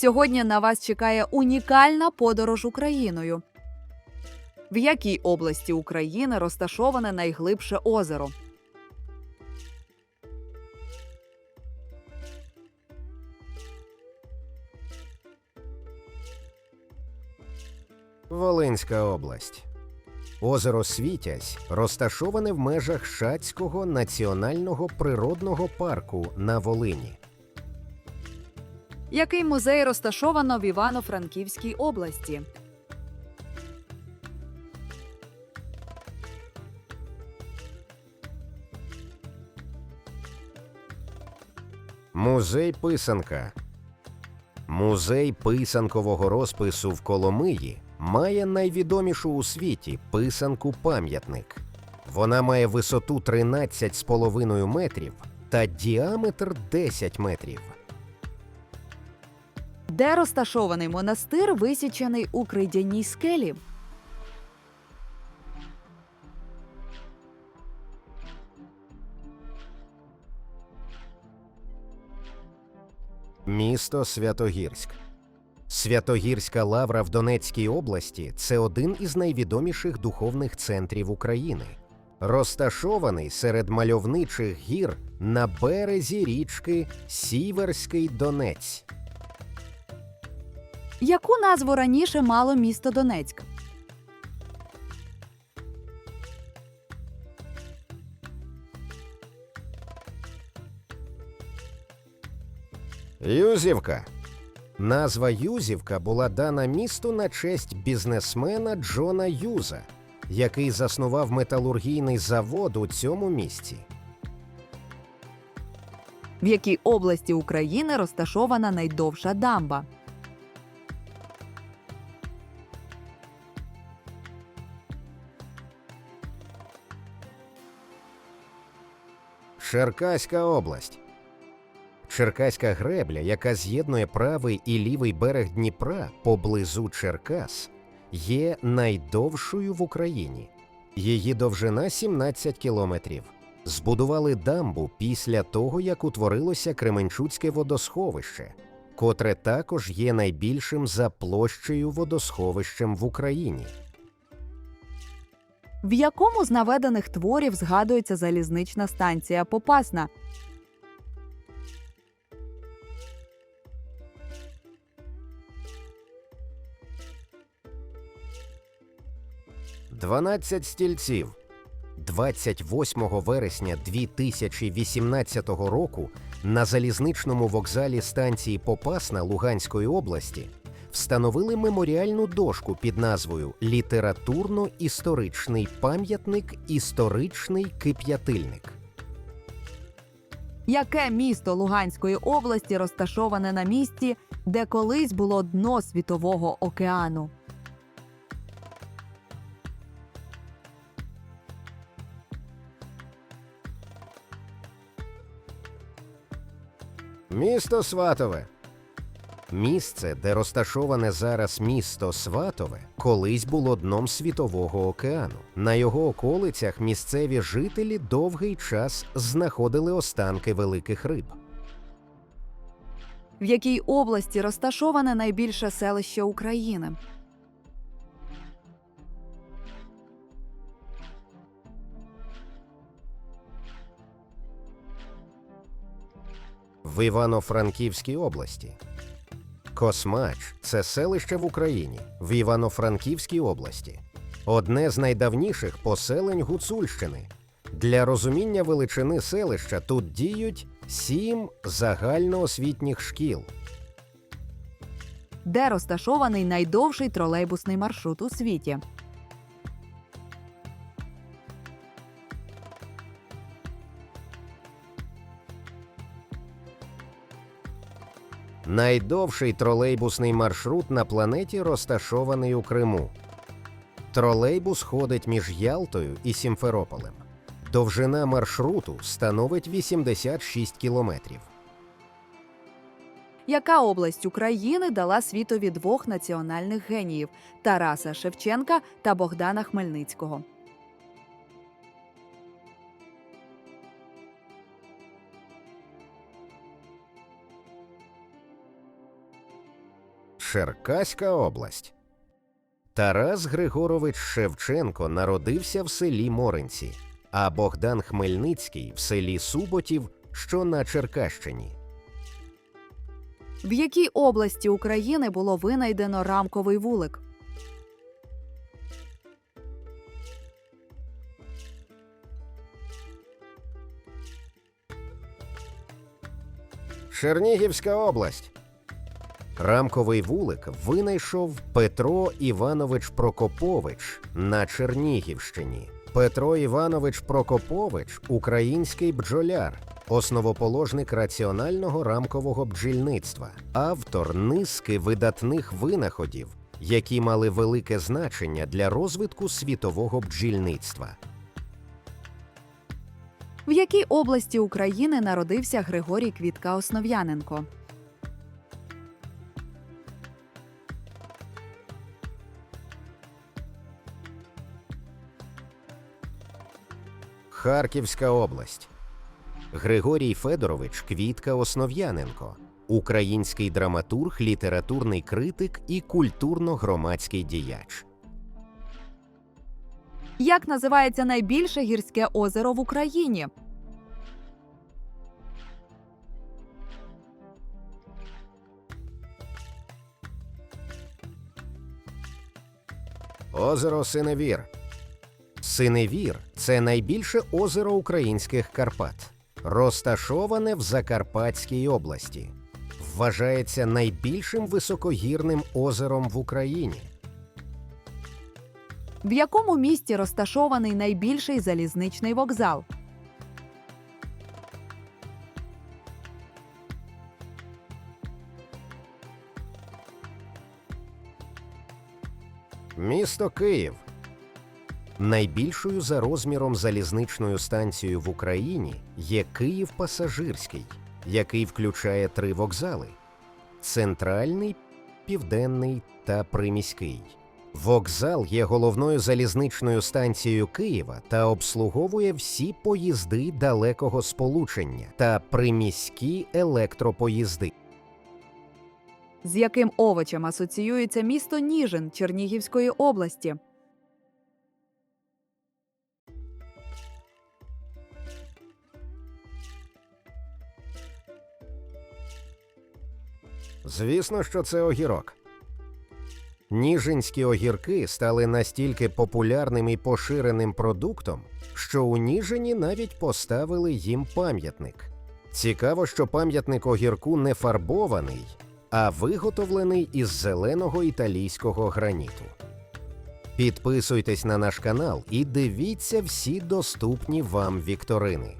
Сьогодні на вас чекає унікальна подорож Україною. В якій області України розташоване найглибше озеро? Волинська область. Озеро Світязь розташоване в межах Шацького національного природного парку на Волині. Який музей розташовано в Івано-Франківській області? Музей писанка. Музей писанкового розпису в Коломиї має найвідомішу у світі писанку пам'ятник. Вона має висоту 13,5 метрів та діаметр 10 метрів. Де розташований монастир, висічений у кридяній скелі? Місто Святогірськ. Святогірська лавра в Донецькій області це один із найвідоміших духовних центрів України. Розташований серед мальовничих гір на березі річки Сіверський Донець. Яку назву раніше мало місто Донецьк? Юзівка. Назва Юзівка була дана місту на честь бізнесмена Джона Юза, який заснував металургійний завод у цьому місті. В якій області України розташована найдовша дамба? Черкаська область. Черкаська гребля, яка з'єднує правий і лівий берег Дніпра поблизу Черкас, є найдовшою в Україні. Її довжина 17 кілометрів. Збудували дамбу після того, як утворилося Кременчуцьке водосховище, котре також є найбільшим за площею водосховищем в Україні. В якому з наведених творів згадується залізнична станція Попасна? «12 стільців. 28 вересня 2018 року на залізничному вокзалі станції Попасна Луганської області встановили меморіальну дошку під назвою Літературно-історичний пам'ятник Історичний кип'ятильник. Яке місто Луганської області розташоване на місці, де колись було дно світового океану? Місто Сватове. Місце, де розташоване зараз місто Сватове, колись було дном світового океану. На його околицях місцеві жителі довгий час знаходили останки великих риб. В якій області розташоване найбільше селище України? в Івано-Франківській області. Космач це селище в Україні в Івано-Франківській області, одне з найдавніших поселень Гуцульщини. Для розуміння величини селища тут діють сім загальноосвітніх шкіл. Де розташований найдовший тролейбусний маршрут у світі? Найдовший тролейбусний маршрут на планеті розташований у Криму. Тролейбус ходить між Ялтою і Сімферополем. Довжина маршруту становить 86 кілометрів. Яка область України дала світові двох національних геніїв Тараса Шевченка та Богдана Хмельницького? Черкаська область. Тарас Григорович Шевченко народився в селі Моринці, а Богдан Хмельницький в селі Суботів, що на Черкащині. В якій області України було винайдено рамковий вулик? Чернігівська область. Рамковий вулик винайшов Петро Іванович Прокопович на Чернігівщині. Петро Іванович Прокопович український бджоляр, основоположник раціонального рамкового бджільництва, автор низки видатних винаходів, які мали велике значення для розвитку світового бджільництва. В якій області України народився Григорій Квітка Основ'яненко? Харківська область. Григорій Федорович Квітка Основ'яненко, український драматург, літературний критик і культурно-громадський діяч. Як називається найбільше гірське озеро в Україні? Озеро Синевір. Синевір це найбільше озеро українських Карпат, розташоване в Закарпатській області. Вважається найбільшим високогірним озером в Україні. В якому місті розташований найбільший залізничний вокзал? Місто Київ. Найбільшою за розміром залізничною станцією в Україні є Київ Пасажирський, який включає три вокзали: центральний, південний та приміський. Вокзал є головною залізничною станцією Києва та обслуговує всі поїзди далекого сполучення та приміські електропоїзди. З яким овочем асоціюється місто Ніжин Чернігівської області? Звісно, що це огірок. Ніжинські огірки стали настільки популярним і поширеним продуктом, що у Ніжині навіть поставили їм пам'ятник. Цікаво, що пам'ятник огірку не фарбований, а виготовлений із зеленого італійського граніту. Підписуйтесь на наш канал і дивіться всі доступні вам вікторини.